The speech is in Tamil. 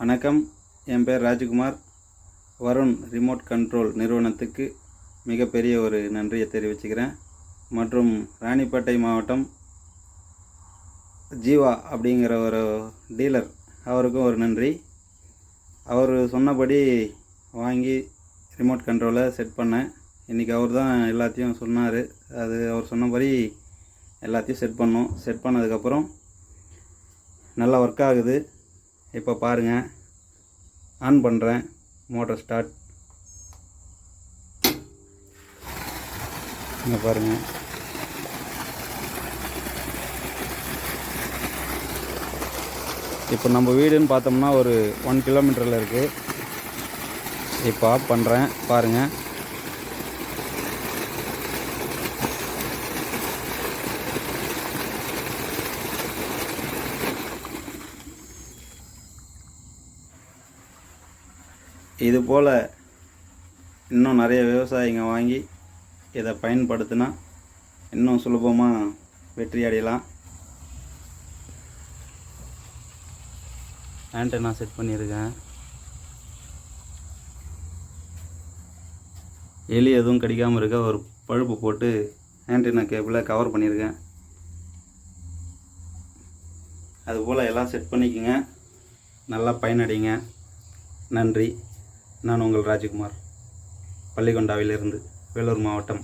வணக்கம். என் பேர் ராஜ்குமார். வருண் ரிமோட் கண்ட்ரோல் நிறுவனத்துக்கு மிகப்பெரிய ஒரு நன்றியை தெரிவிச்சுக்கிறேன். மற்றும் ராணிப்பேட்டை மாவட்டம் ஜீவா அப்படிங்கிற ஒரு டீலர் அவருக்கும் ஒரு நன்றி. அவர் சொன்னபடி வாங்கி ரிமோட் கண்ட்ரோலை செட் பண்ணேன். இன்றைக்கி அவர் தான் எல்லாத்தையும் சொன்னார். அது அவர் சொன்னபடி எல்லாத்தையும் செட் பண்ணோம். செட் பண்ணதுக்கப்புறம் நல்லா ஒர்க் ஆகுது. இப்போ பாருங்கள் ஆன் பண்ணுறேன் மோட்டர் ஸ்டார்ட். இங்கே பாருங்கள் இப்போ நம்ம வீடுன்னு பார்த்தோம்னா ஒரு ஒன் கிலோமீட்டரில் இருக்குது இப்போ ஆஃப் பண்ணுறேன் பாருங்கள் இது போல் இன்னும் நிறைய விவசாயிங்க வாங்கி இதை பயன்படுத்தினா இன்னும் சுலபமாக வெற்றி அடையலாம். ஆண்டனா செட் பண்ணியிருக்கேன். எலி எதுவும் கடிக்காமல் இருக்க ஒரு பழுப்பு போட்டு ஆண்டனா கேபிளை கவர் பண்ணியிருக்கேன். அதுபோல் எல்லாம் செட் பண்ணிக்கோங்க. நல்லா பயனடைங்க. நன்றி. நான் உங்கள் ராஜ்குமார். பள்ளிகொண்டாவிலிருந்து வேலூர் மாவட்டம்